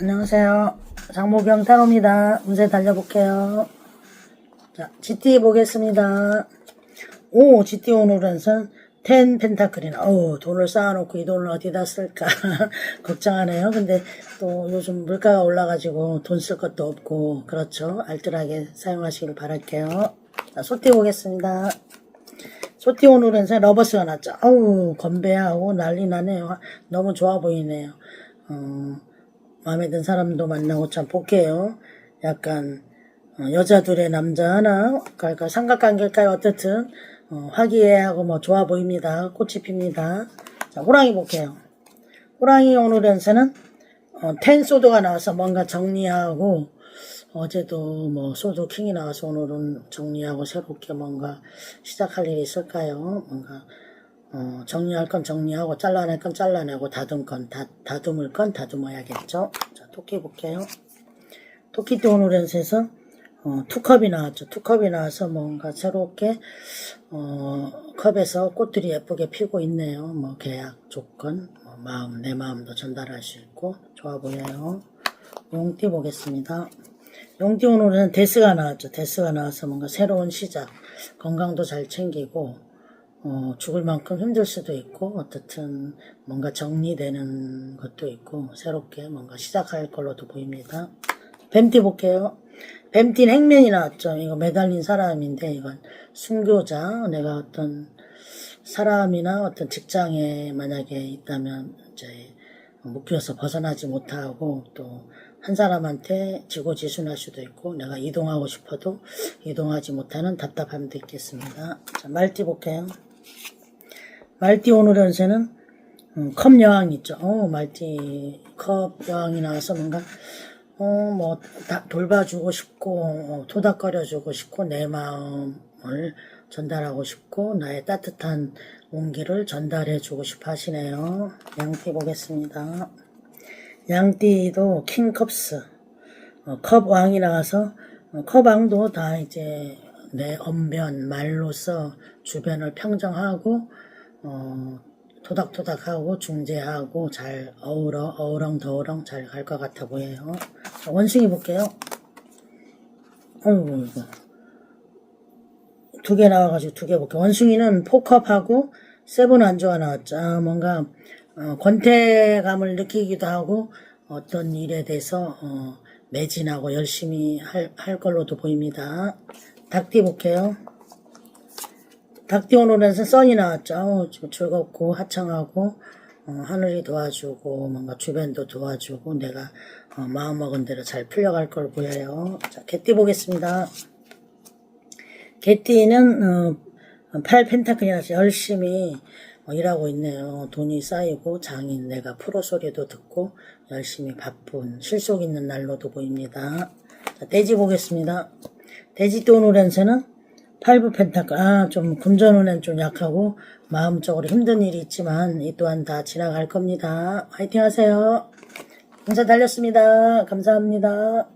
안녕하세요. 장모경 타로입니다. 운세 달려볼게요. 자, GT 보겠습니다. 오, GT 오늘은 텐 펜타클이나, 어우, 돈을 쌓아놓고 이 돈을 어디다 쓸까 걱정하네요. 근데 또 요즘 물가가 올라가지고 돈 쓸 것도 없고, 그렇죠. 알뜰하게 사용하시길 바랄게요. 자, 소띠 보겠습니다. 소띠 오늘은 러버스가 났죠. 아우, 건배하고 난리 나네요. 너무 좋아 보이네요. 어, 마음에 든 사람도 만나고 참 복해요. 약간 어, 여자 둘의 남자 하나, 그러니까 삼각관계일까요? 어쨌든 어, 화기애애하고 뭐 좋아 보입니다. 꽃이 핍니다. 자, 호랑이 볼게요. 호랑이 오늘 연세는 어, 텐 소드가 나와서 뭔가 정리하고 어제도 뭐 소드 킹이 나와서 오늘은 정리하고 새롭게 뭔가 시작할 일이 있을까요? 뭔가 어, 정리할 건 정리하고 잘라낼 건 잘라내고 다듬 건 다, 다듬을 건 다듬어야겠죠. 자, 토끼 볼게요. 토끼 때 오늘 연세에서 어, 투컵이 나왔죠. 투컵이 나와서 뭔가 새롭게 어, 컵에서 꽃들이 예쁘게 피고 있네요. 뭐 계약 조건, 뭐 마음 내 마음도 전달할 수 있고 좋아 보여요. 용띠 보겠습니다. 용띠 오늘은 데스가 나왔죠. 데스가 나와서 뭔가 새로운 시작, 건강도 잘 챙기고 어, 죽을 만큼 힘들 수도 있고 어떻든 뭔가 정리되는 것도 있고 새롭게 뭔가 시작할 걸로도 보입니다. 뱀띠 볼게요. 뱀띠는 행면이 나왔죠. 이거 매달린 사람인데 이건 순교자. 내가 어떤 사람이나 어떤 직장에 만약에 있다면 이제 묶여서 벗어나지 못하고 또 한 사람한테 지고지순할 수도 있고 내가 이동하고 싶어도 이동하지 못하는 답답함도 있겠습니다. 자, 말띠 볼게요. 말띠 오늘 연세는 음, 컵 여왕 있죠. 어, 말띠 컵 여왕이 나와서 뭔가 어, 뭐 다 돌봐주고 싶고 어, 토닥거려주고 싶고 내 마음을 전달하고 싶고 나의 따뜻한 온기를 전달해주고 싶어 하시네요. 양띠 보겠습니다. 양띠도 킹컵스 어, 컵왕이 나와서 어, 컵왕도 다 이제 내 언변 말로써 주변을 평정하고 어, 토닥토닥하고 중재하고 잘 어우러 어우렁더우렁 잘 갈 것 같아 보여요. 자, 원숭이 볼게요. 어이구 이거 두 개 나와가지고 두 개 볼게요. 원숭이는 포컵하고 세븐 안주가 나왔죠. 아, 뭔가 어, 권태감을 느끼기도 하고 어떤 일에 대해서 어, 매진하고 열심히 할, 할 걸로도 보입니다. 닭띠 볼게요. 닭띠 오늘에서 썬이 나왔죠. 좀 즐겁고 하청하고 어, 하늘이 도와주고 뭔가 주변도 도와주고 내가 어, 마음먹은 대로 잘 풀려갈 걸 보여요. 자, 개띠 보겠습니다. 개띠는 어, 팔 펜타클이라서 열심히 어, 일하고 있네요. 돈이 쌓이고 장인 내가 프로 소리도 듣고 열심히 바쁜 실속 있는 날로도 보입니다. 자, 돼지 보겠습니다. 돼지 또 오늘엔서는 팔부 펜타클 아 좀 금전운엔 좀 약하고 마음적으로 힘든 일이 있지만 이 또한 다 지나갈 겁니다. 화이팅 하세요. 인사 달렸습니다. 감사합니다.